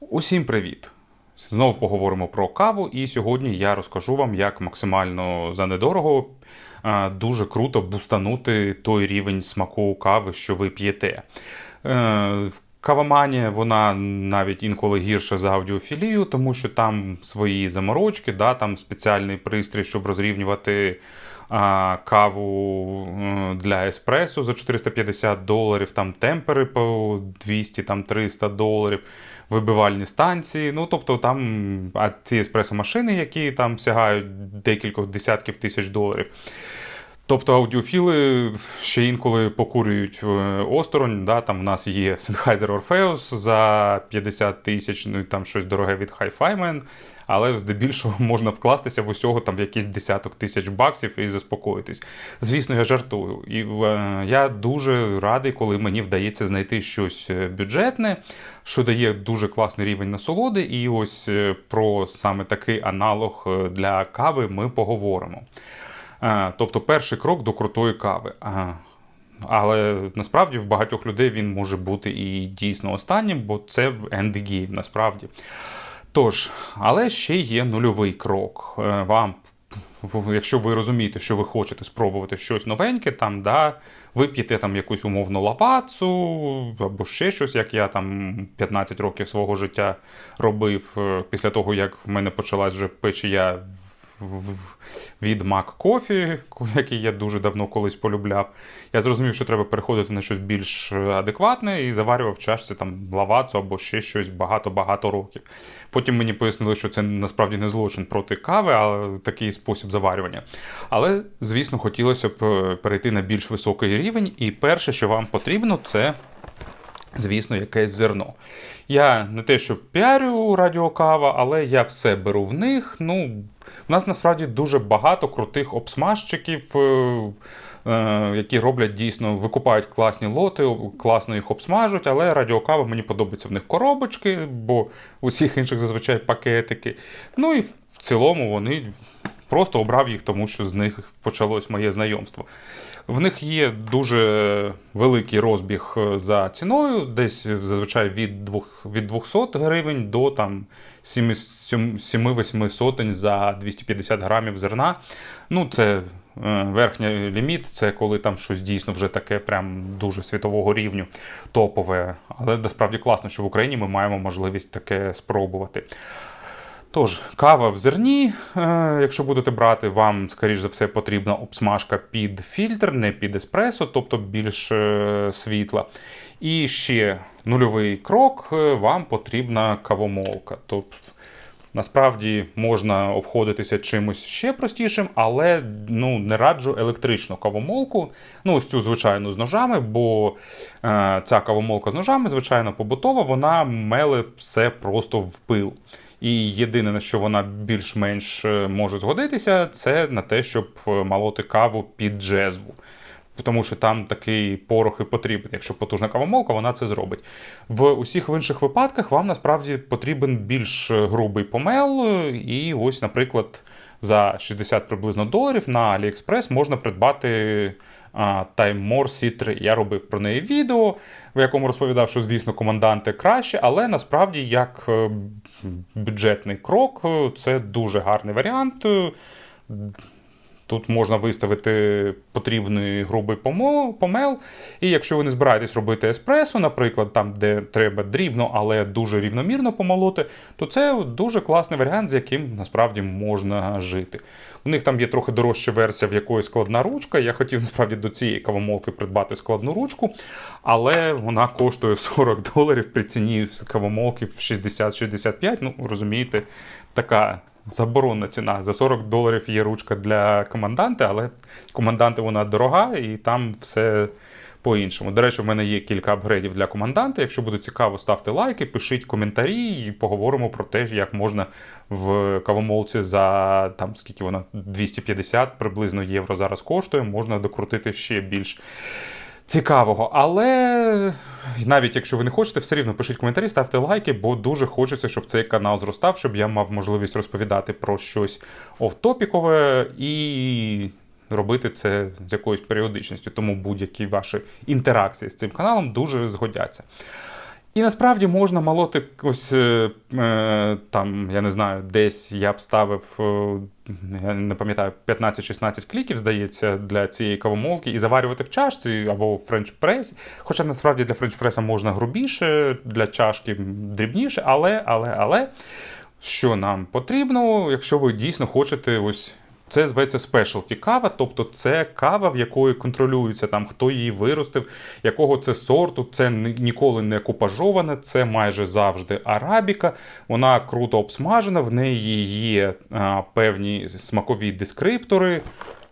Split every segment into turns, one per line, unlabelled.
Усім привіт! Знову поговоримо про каву, і сьогодні я розкажу вам, як максимально за недорого дуже круто бустанути той рівень смаку кави, що ви п'єте. Е, Каваманія, вона навіть інколи гірша за аудіофілію, тому що там свої заморочки, да, там спеціальний пристрій, щоб розрівнювати каву е, для еспресо за 450 доларів, там темпери по 200, там 300 доларів, вибивальні станції. Ну, тобто там а ці еспресо-машини, які там сягають декількох десятків тисяч доларів. Тобто аудіофіли ще інколи покурюють е, осторонь. Да, Там в нас є Sennheiser Orpheus за 50 тисяч, ну і там щось дороге від Hi-Fi але здебільшого можна вкластися в усього там в якийсь десяток тисяч баксів і заспокоїтись. Звісно, я жартую. І е, я дуже радий, коли мені вдається знайти щось е, бюджетне, що дає дуже класний рівень насолоди. І ось е, про саме такий аналог для кави ми поговоримо. Тобто, перший крок до крутої кави. Але насправді в багатьох людей він може бути і дійсно останнім, бо це ендгейм насправді. Тож, але ще є нульовий крок. Е, Вам, якщо ви розумієте, що ви хочете спробувати щось новеньке, там, да, ви п'єте там якусь умовну лавацу або ще щось, як я там 15 років свого життя робив е, після того, як в мене почалась вже печія від Mac Coffee, який я дуже давно колись полюбляв. Я зрозумів, що треба переходити на щось більш е, адекватне і заварював чашці там лавацу або ще щось багато-багато років. Потім мені пояснили, що це насправді не злочин проти кави, а такий спосіб заварювання. Але, звісно, хотілося б е, перейти на більш високий рівень, і перше, що вам потрібно, це звісно, якесь зерно. Я не те, що піарю радіокава, але я все беру в них. Ну, в нас насправді дуже багато крутих обсмажчиків, е, е, які роблять дійсно, викупають класні лоти, класно їх обсмажуть, але радіокава мені подобається в них коробочки, бо у всіх інших зазвичай пакетики. Ну і в цілому вони просто обрав їх, тому що з них почалось моє знайомство. В них є дуже великий розбіг е, за ціною, десь зазвичай від, двох, від 200 гривень до там 7-8 сотень за 250 грамів зерна. Ну, це е, верхній ліміт, це коли там щось дійсно вже таке прям дуже світового рівню, топове. Але насправді класно, що в Україні ми маємо можливість таке спробувати. Тож, кава в зерні. Е, якщо будете брати, вам, скоріш за все, потрібна обсмажка під фільтр, не під еспресо, тобто більш е, світла. І ще нульовий крок, е, вам потрібна кавомолка. Тобто, насправді можна обходитися чимось ще простішим, але ну, не раджу електричну кавомолку. Ну, ось цю звичайну з ножами, бо е, ця кавомолка з ножами, звичайно, побутова, вона меле все просто в пил. І єдине, на що вона більш-менш е, може згодитися, це на те, щоб е, молоти каву під джезву. Тому що там такий порох і потрібен. Якщо потужна кавомолка, вона це зробить. В усіх інших випадках вам насправді потрібен більш е, грубий помел. І ось, наприклад, за 60 приблизно доларів на AliExpress можна придбати More C3. Я робив про неї відео, в якому розповідав, що, звісно, команданти краще, але насправді як е, бюджетний крок, е, це дуже гарний варіант. Е, Тут можна виставити потрібний грубий помел. І якщо ви не збираєтесь робити еспресо, наприклад, там, де треба дрібно, але дуже рівномірно помолоти, то це дуже класний варіант, з яким насправді можна жити. У них там є трохи дорожча версія, в якої складна ручка. Я хотів насправді до цієї кавомолки придбати складну ручку, але вона коштує 40 доларів при ціні кавомолки в 60-65. Ну, розумієте, така заборонна ціна. За 40 доларів є ручка для команданта, але команданти вона дорога і там все по-іншому. До речі, в мене є кілька апгрейдів для команданта. Якщо буде цікаво, ставте лайки, пишіть коментарі і поговоримо про те, як можна в кавомолці за там скільки вона 250 приблизно євро зараз коштує, можна докрутити ще більш. Цікавого, але навіть якщо ви не хочете, все рівно пишіть коментарі, ставте лайки, бо дуже хочеться, щоб цей канал зростав, щоб я мав можливість розповідати про щось офтопікове і робити це з якоюсь періодичністю. Тому будь-які ваші інтеракції з цим каналом дуже згодяться. І насправді можна молоти ось е, е, там, я не знаю, десь я б ставив, е, я не пам'ятаю, 15-16 кліків, здається, для цієї кавомолки, і заварювати в чашці або в френч-пресі. Хоча насправді для френч-преса можна грубіше, для чашки дрібніше, але, але, але. Що нам потрібно, якщо ви дійсно хочете ось. Це зветься спешалті кава, тобто це кава, в якої контролюється там, хто її виростив, якого це сорту, це ніколи не купажоване, це майже завжди арабіка. Вона круто обсмажена, в неї є а, певні смакові дескриптори.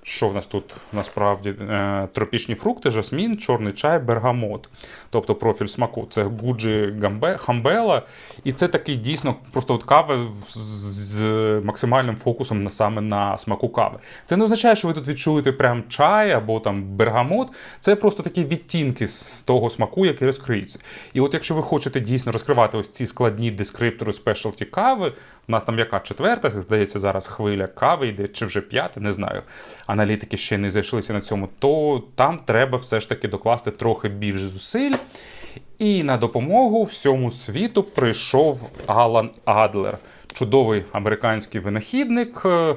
Що в нас тут насправді Е, тропічні фрукти, жасмін, чорний чай, бергамот. Тобто профіль смаку. Це гуджі хамбела. І це такий дійсно просто от кава з максимальним фокусом на саме на смаку кави. Це не означає, що ви тут відчуєте прям чай або там бергамот. Це просто такі відтінки з того смаку, який розкриється. І от якщо ви хочете дійсно розкривати ось ці складні дескриптори спешалті кави, у нас там яка четверта, здається, зараз хвиля кави йде, чи вже п'ята, не знаю. Аналітики ще не зайшлися на цьому, то там треба все ж таки докласти трохи більш зусиль. І на допомогу всьому світу прийшов Алан Адлер, чудовий американський винахідник. Е,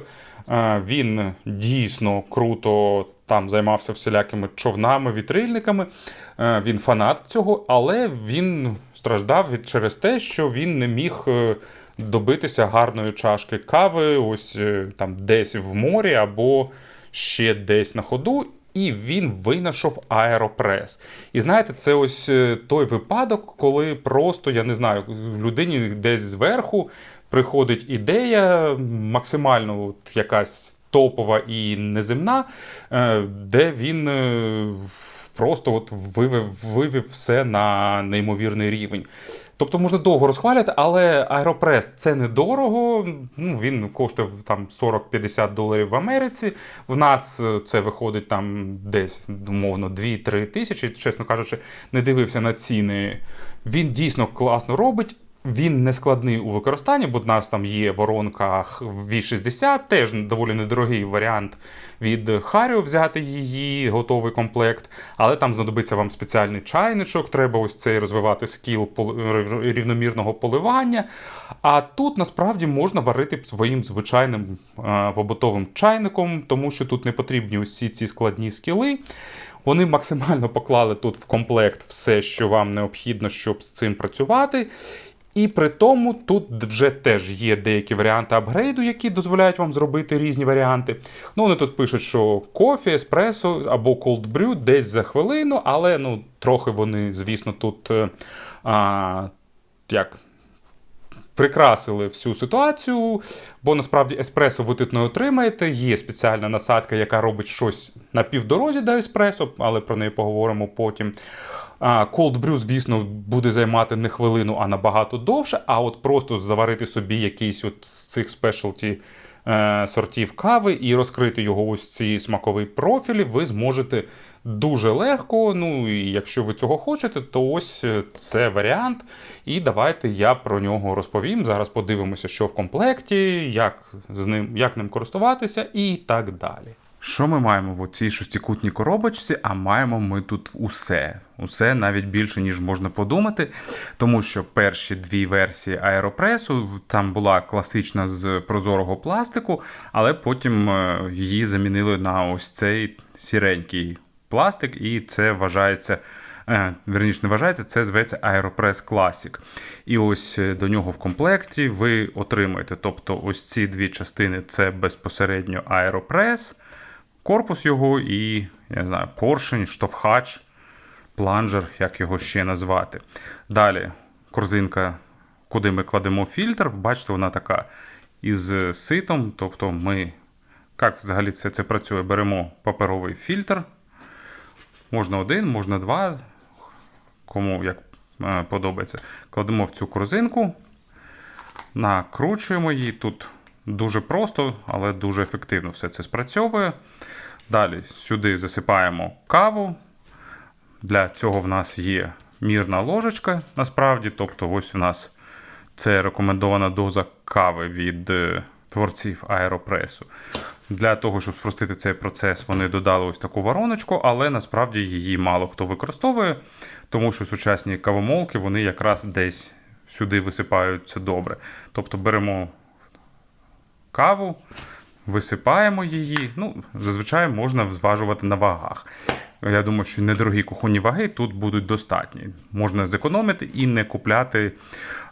е, Він дійсно круто там займався всілякими човнами, вітрильниками. Е, Він фанат цього, але він страждав від через те, що він не міг добитися гарної чашки кави, ось там десь в морі або ще десь на ходу. І він винайшов аеропрес. І знаєте, це ось е, той випадок, коли просто, я не знаю, людині десь зверху приходить ідея, максимально от якась топова і неземна, е, де він е, просто от вивів, вивів все на неймовірний рівень. Тобто можна довго розхваляти, але Аеропрес це недорого. Ну, він коштує там 40-50 доларів в Америці. В нас е, це виходить там десь, умовно, 2-3 тисячі. Чесно кажучи, не дивився на ціни. Він дійсно класно робить. Він не складний у використанні, бо в нас там є воронка V60, теж доволі недорогий варіант від Харіо взяти її, готовий комплект. Але там знадобиться вам спеціальний чайничок, треба ось цей розвивати скіл рівномірного поливання. А тут насправді можна варити своїм звичайним е, побутовим чайником, тому що тут не потрібні усі ці складні скіли. Вони максимально поклали тут в комплект все, що вам необхідно, щоб з цим працювати. І при тому тут вже теж є деякі варіанти апгрейду, які дозволяють вам зробити різні варіанти. Ну, вони тут пишуть, що кофі, еспресо або cold brew десь за хвилину, але ну, трохи вони, звісно, тут е, а, як. Прикрасили всю ситуацію, бо насправді еспресо ви тут не отримаєте. Є спеціальна насадка, яка робить щось на півдорозі до еспресо, але про неї поговоримо потім. Cold brew, звісно, буде займати не хвилину, а набагато довше. А от просто заварити собі якийсь от з цих спешалті сортів кави і розкрити його ось ці смакові профілі, ви зможете дуже легко. Ну і якщо ви цього хочете, то ось е, це варіант. І давайте я про нього розповім. Зараз подивимося, що в комплекті, як з ним, як ним користуватися і так далі. Що ми маємо в цій шестикутній коробочці? А маємо ми тут усе. Усе навіть більше, ніж можна подумати. Тому що перші дві версії аеропресу там була класична з прозорого пластику, але потім е, її замінили на ось цей сіренький пластик, і це вважається. е, Верніше не вважається, це зветься Aeropress Classic. І ось е, до нього в комплекті ви отримаєте. Тобто, ось ці дві частини це безпосередньо Aeropress, корпус його і, я не знаю, поршень, штовхач, планжер, як його ще назвати. Далі корзинка, куди ми кладемо фільтр. Бачите, вона така із ситом. Тобто ми, як взагалі це, це працює, беремо паперовий фільтр. Можна один, можна два, кому як е, подобається. Кладемо в цю корзинку, накручуємо її. Тут дуже просто, але дуже ефективно все це спрацьовує. Далі сюди засипаємо каву. Для цього в нас є мірна ложечка, насправді. Тобто, ось у нас це рекомендована доза кави від е, творців аеропресу. Для того, щоб спростити цей процес, вони додали ось таку вороночку, але насправді її мало хто використовує, тому що сучасні кавомолки вони якраз десь сюди висипаються добре. Тобто беремо каву, висипаємо її. Ну, зазвичай можна зважувати на вагах. Я думаю, що недорогі кухонні ваги тут будуть достатні. Можна зекономити і не купляти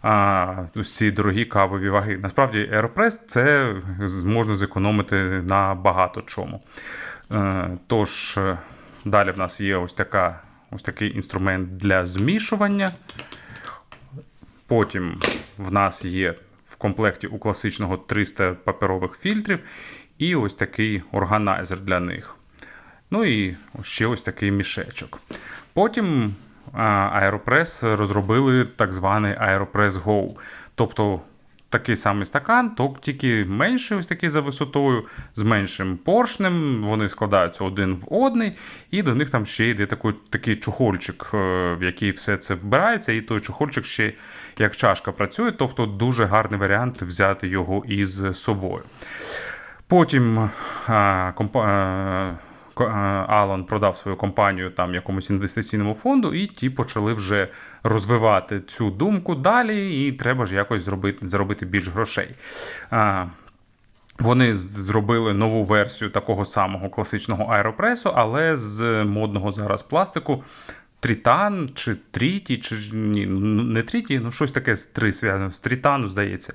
а, ці дорогі кавові ваги. Насправді, Aeropress це можна зекономити на багато чому. Е, Тож, е, далі в нас є ось, така, ось такий інструмент для змішування. Потім в нас є комплекті у класичного 300 паперових фільтрів і ось такий органайзер для них. Ну і ще ось такий мішечок. Потім Aeropress розробили так званий Aeropress Go. Тобто такий самий стакан, то тільки менший, ось такий за висотою, з меншим поршнем. Вони складаються один в одний, і до них там ще йде такий, такий чохольчик, е, в який все це вбирається, і той чохольчик ще як чашка працює, тобто дуже гарний варіант взяти його із собою. Потім а, компа... а, Алан продав свою компанію там якомусь інвестиційному фонду, і ті почали вже розвивати цю думку далі, і треба ж якось зробити, заробити більш грошей. А, вони зробили нову версію такого самого класичного аеропресу, але з модного зараз пластику. Трітан чи Тріті, чи ні, ну, не Тріті, ну щось таке з три зв'язано з Трітану, здається.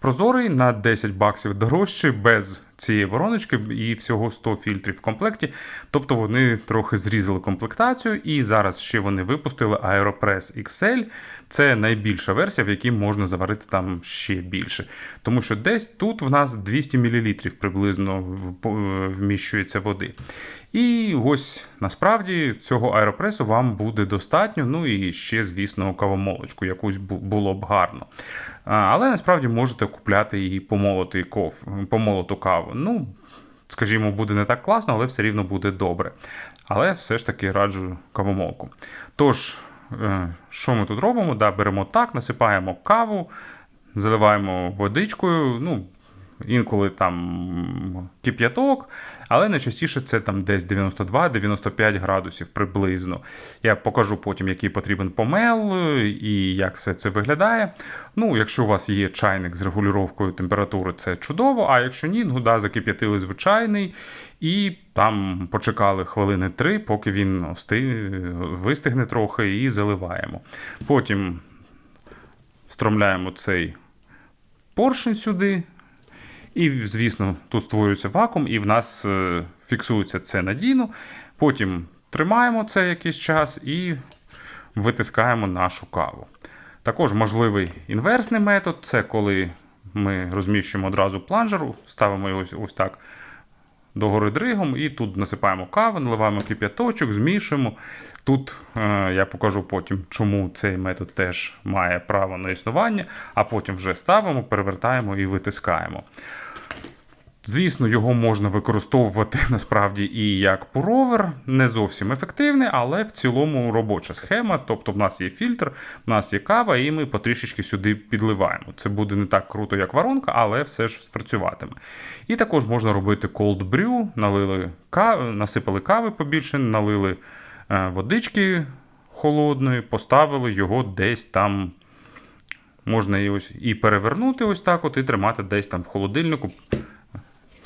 Прозорий на 10 баксів дорожчий, без цієї вороночки і всього 100 фільтрів в комплекті. Тобто вони трохи зрізали комплектацію, і зараз ще вони випустили Aeropress XL. Це найбільша версія, в якій можна заварити там ще більше. Тому що десь тут в нас 200 мл приблизно вміщується води. І ось насправді цього аеропресу вам буде достатньо. Ну і ще, звісно, кавомолочку якусь було б гарно. Але насправді можете купляти і помолоту каву. Ну, скажімо, буде не так класно, але все рівно буде добре. Але все ж таки раджу кавомолку. Тож, е, що ми тут робимо? Да, беремо так, насипаємо каву, заливаємо водичкою. ну, Інколи там кип'яток, але найчастіше це там десь 92-95 градусів приблизно. Я покажу потім, який потрібен помел і як все це виглядає. Ну, якщо у вас є чайник з регулюванням температури, це чудово. А якщо ні, ну да, закип'ятили звичайний і там почекали хвилини три, поки він вистигне трохи, і заливаємо. Потім встромляємо цей поршень сюди. І, звісно, тут створюється вакуум, і в нас е, фіксується це надійно. Потім тримаємо це якийсь час і витискаємо нашу каву. Також можливий інверсний метод це коли ми розміщуємо одразу планжеру, ставимо його ось, так догори дригом, і тут насипаємо каву, наливаємо кип'яточок, змішуємо. Тут е, я покажу потім, чому цей метод теж має право на існування, а потім вже ставимо, перевертаємо і витискаємо. Звісно, його можна використовувати насправді і як пуровер, не зовсім ефективний, але в цілому робоча схема. Тобто, в нас є фільтр, в нас є кава, і ми потрішечки сюди підливаємо. Це буде не так круто, як воронка, але все ж спрацюватиме. І також можна робити cold brew, налили кави, насипали кави побільше, налили е, водички холодної, поставили його десь там. Можна і ось і перевернути ось так, от, і тримати десь там в холодильнику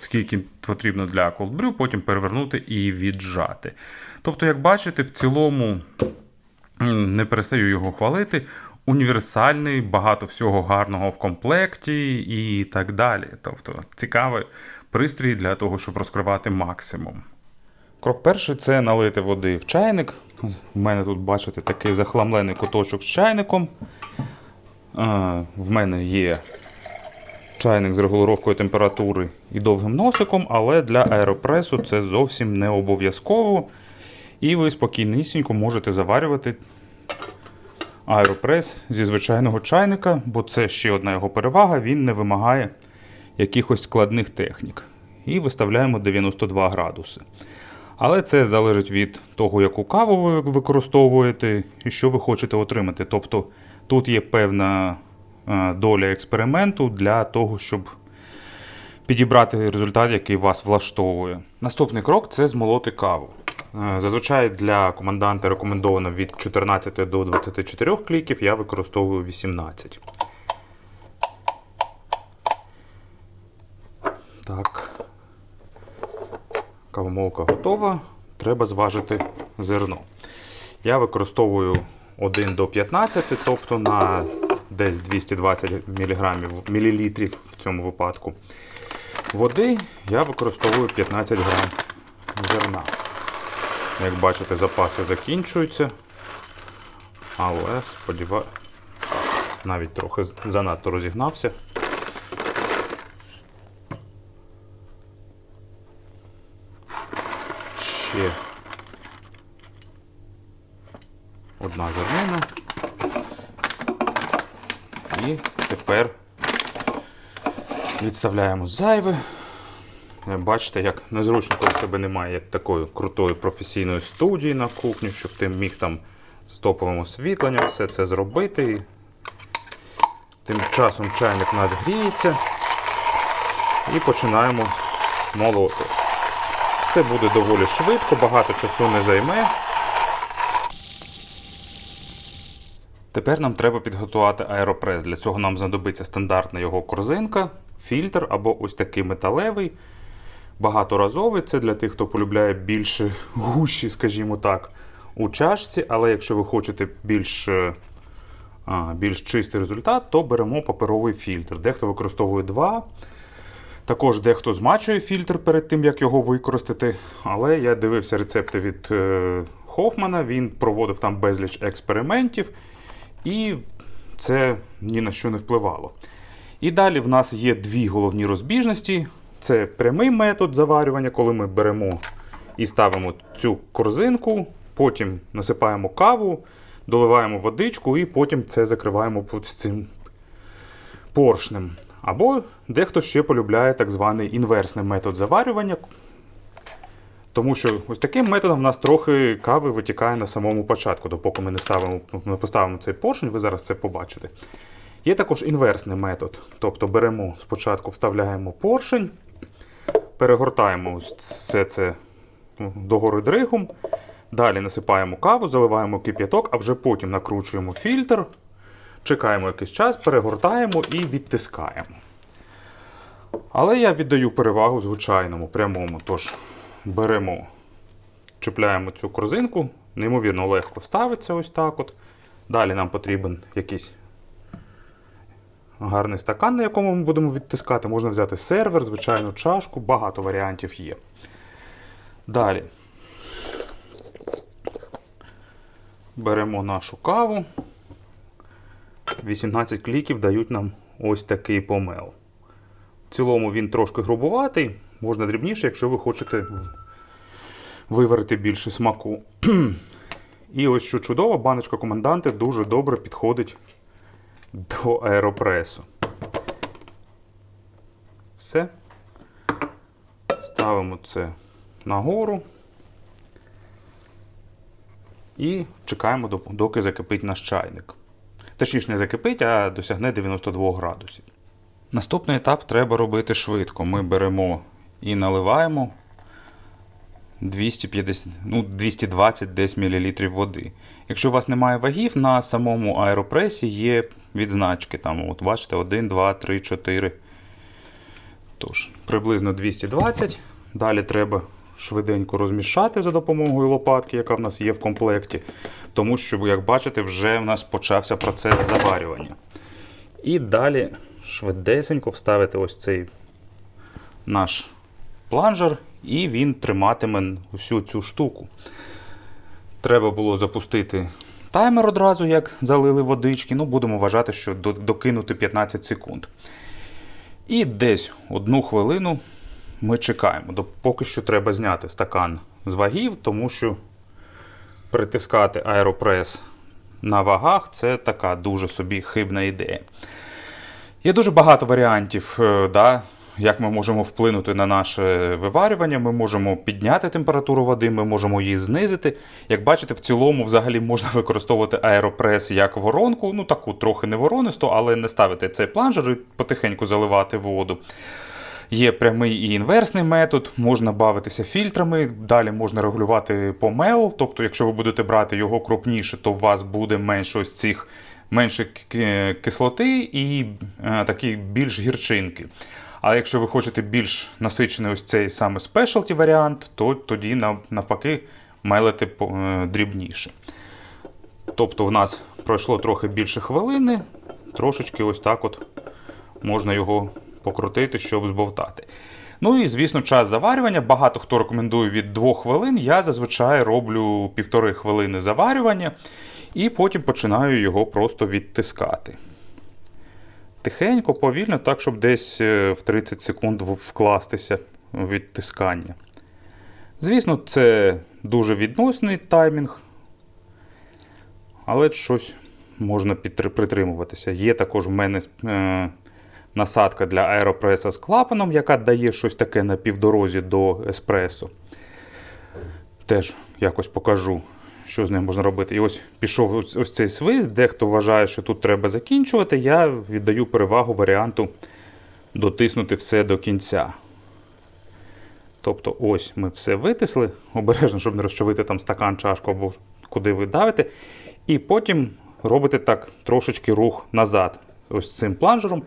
скільки потрібно для cold brew, потім перевернути і віджати. Тобто, як бачите, в цілому не перестаю його хвалити. Універсальний, багато всього гарного в комплекті і так далі. Тобто цікавий пристрій для того, щоб розкривати максимум. Крок перший це налити води в чайник. У мене тут, бачите, такий захламлений куточок з чайником. В мене є чайник з регулюванням температури і довгим носиком, але для аеропресу це зовсім не обов'язково. І ви спокійнісінько можете заварювати аеропрес зі звичайного чайника, бо це ще одна його перевага, він не вимагає якихось складних технік. І виставляємо 92 градуси. Але це залежить від того, яку каву ви використовуєте і що ви хочете отримати. Тобто тут є певна доля експерименту для того, щоб підібрати результат, який вас влаштовує. Наступний крок це змолоти каву. Е, Зазвичай для команданта рекомендовано від 14 до 24 кліків, я використовую 18. Так. Кавомолка готова. Треба зважити зерно. Я використовую 1 до 15, тобто на десь 220 мг, мілілітрів в цьому випадку. Води я використовую 15 грам зерна. Як бачите, запаси закінчуються. Але сподіваюся, навіть трохи занадто розігнався. Ще одна зернина. І тепер відставляємо зайве. Е, Бачите, як незручно, коли в тебе немає такої крутої професійної студії на кухню, щоб ти міг там з топовим освітленням все це зробити. Тим часом чайник у нас гріється. І починаємо молоти. Це буде доволі швидко, багато часу не займе. Тепер нам треба підготувати аеропрес. Для цього нам знадобиться стандартна його корзинка, фільтр або ось такий металевий, багаторазовий. Це для тих, хто полюбляє більше гущі, скажімо так, у чашці. Але якщо ви хочете більш, е, більш чистий результат, то беремо паперовий фільтр. Дехто використовує два. Також дехто змачує фільтр перед тим, як його використати. Але я дивився рецепти від е, Хофмана, він проводив там безліч експериментів, і це ні на що не впливало. І далі в нас є дві головні розбіжності. Це прямий метод заварювання, коли ми беремо і ставимо цю корзинку, потім насипаємо каву, доливаємо водичку і потім це закриваємо цим поршнем. Або дехто ще полюбляє так званий інверсний метод заварювання. Тому що ось таким методом в нас трохи кави витікає на самому початку, допоки ми не, ставимо, не поставимо цей поршень, ви зараз це побачите. Є також інверсний метод. Тобто беремо спочатку вставляємо поршень, перегортаємо все це догори дригом, далі насипаємо каву, заливаємо кип'яток, а вже потім накручуємо фільтр, чекаємо якийсь час, перегортаємо і відтискаємо. Але я віддаю перевагу звичайному, прямому. Тож беремо, чіпляємо цю корзинку, неймовірно легко ставиться ось так. от. Далі нам потрібен якийсь гарний стакан, на якому ми будемо відтискати. Можна взяти сервер, звичайну чашку, багато варіантів є. Далі беремо нашу каву. 18 кліків дають нам ось такий помел. В цілому він трошки грубуватий, можна дрібніше, якщо ви хочете виварити більше смаку. І ось що чудово, баночка коменданти дуже добре підходить до аеропресу. Все. Ставимо це нагору. І чекаємо, доки закипить наш чайник. Точніше, не закипить, а досягне 92 градусів. Наступний етап треба робити швидко. Ми беремо і наливаємо 250, ну, 220 десь мл води. Якщо у вас немає вагів, на самому аеропресі є відзначки. Там, от бачите, 1, 2, 3, 4. Тож, приблизно 220. Далі треба швиденько розмішати за допомогою лопатки, яка в нас є в комплекті. Тому що, як бачите, вже в нас почався процес заварювання. І далі швидесенько вставити ось цей наш планжер, і він триматиме усю цю штуку. Треба було запустити таймер одразу, як залили водички. Ну, будемо вважати, що докинути 15 секунд. І десь одну хвилину ми чекаємо. Поки що треба зняти стакан з вагів, тому що притискати аеропрес на вагах це така дуже собі хибна ідея. Є дуже багато варіантів, е, да, як ми можемо вплинути на наше виварювання. Ми можемо підняти температуру води, ми можемо її знизити. Як бачите, в цілому взагалі можна використовувати аеропрес як воронку, ну таку трохи не воронисту, але не ставити цей планжер і потихеньку заливати воду. Є прямий і інверсний метод, можна бавитися фільтрами, далі можна регулювати помел. Тобто, якщо ви будете брати його крупніше, то у вас буде менше ось цих менше кислоти і е, такі більш гірчинки. Але якщо ви хочете більш насичений ось цей саме спешалті варіант, то тоді нав- навпаки мелите по- е, дрібніше. Тобто в нас пройшло трохи більше хвилини, трошечки ось так от можна його покрутити, щоб збовтати. Ну і, звісно, час заварювання. Багато хто рекомендує від 2 хвилин. Я зазвичай роблю півтори хвилини заварювання і потім починаю його просто відтискати. Тихенько, повільно, так, щоб десь е, в 30 секунд вкластися в відтискання. Звісно, це дуже відносний таймінг, але щось можна притримуватися. Є також в мене е, насадка для аеропреса з клапаном, яка дає щось таке на півдорозі до еспресо. Теж якось покажу, що з ним можна робити. І ось пішов ось, ось цей свист. Дехто вважає, що тут треба закінчувати. Я віддаю перевагу варіанту дотиснути все до кінця. Тобто, ось ми все витисли, обережно, щоб не розчавити там стакан, чашку або куди ви давите. І потім робите так трошечки рух назад, ось цим планжером,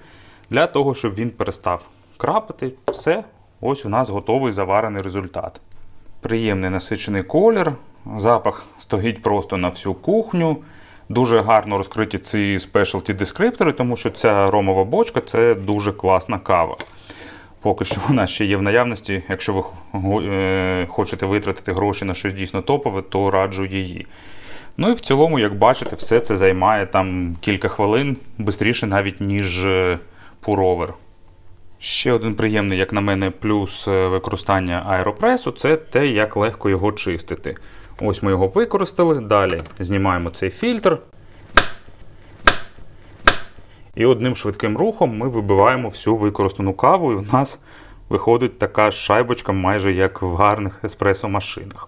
для того, щоб він перестав крапати. Все, ось у нас готовий заварений результат. Приємний насичений колір, запах стоїть просто на всю кухню. Дуже гарно розкриті ці спешалті дескриптори, тому що ця ромова бочка це дуже класна кава. Поки що вона ще є в наявності. Якщо ви е, хочете витратити гроші на щось дійсно топове, то раджу її. Ну і в цілому, як бачите, все це займає там кілька хвилин, швидше навіть, ніж е, пуровер. Ще один приємний, як на мене, плюс е, використання аеропресу це те, як легко його чистити. Ось ми його використали. Далі знімаємо цей фільтр. І одним швидким рухом ми вибиваємо всю використану каву, і в нас виходить така шайбочка, майже як в гарних еспресо-машинах.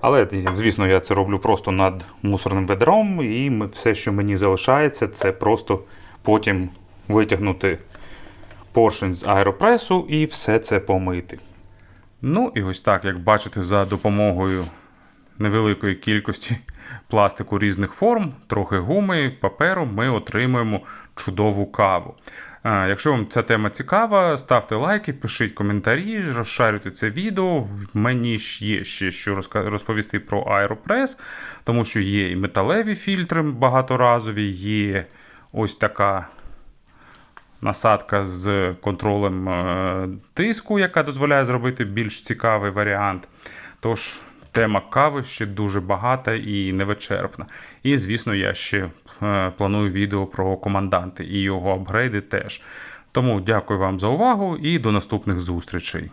Але, звісно, я це роблю просто над мусорним ведром, і все, що мені залишається, це просто потім витягнути поршень з аеропресу і все це помити. Ну і ось так, як бачите, за допомогою невеликої кількості пластику різних форм, трохи гуми, паперу, ми отримуємо чудову каву. Якщо вам ця тема цікава, ставте лайки, пишіть коментарі, розшарюйте це відео. Мені ж є ще що розповісти про Aeropress, тому що є і металеві фільтри багаторазові, є ось така насадка з контролем е, тиску, яка дозволяє зробити більш цікавий варіант. Тож тема кави ще дуже багата і невичерпна. І, звісно, я ще е, планую відео про команданти і його апгрейди теж. Тому дякую вам за увагу і до наступних зустрічей.